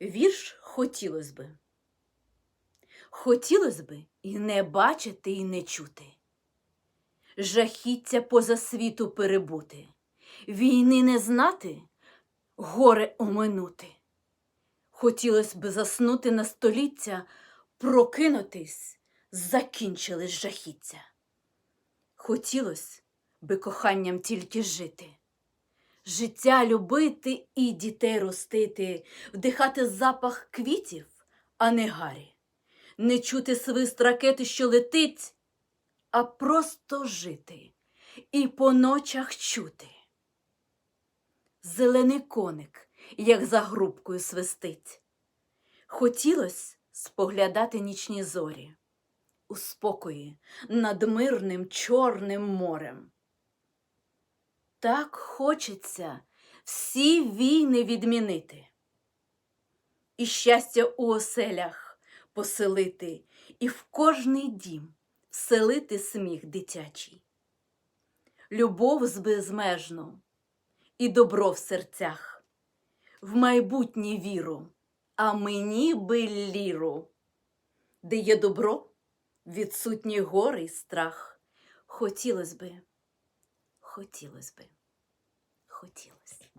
Вірш хотілось би. Хотілось би і не бачити, і не чути. Жахіття поза світу перебути, війни не знати, горе оминути. Хотілось би заснути на століття, прокинутись, закінчились жахіття. Хотілось би коханням тільки жити, життя любити і дітей ростити, вдихати запах квітів, а не гарі, не чути свист ракети, що летить, а просто жити і по ночах чути. Зелений коник, як за грубкою свистить. Хотілось споглядати нічні зорі у спокої над мирним чорним морем. Так хочеться всі війни відмінити, і щастя у оселях поселити, і в кожний дім вселити сміх дитячий, любов з безмежну і добро в серцях, в майбутнє віру, а мені би ліру, де є добро, відсутні гори й страх. Хотілось би, хотілось би, хотілось.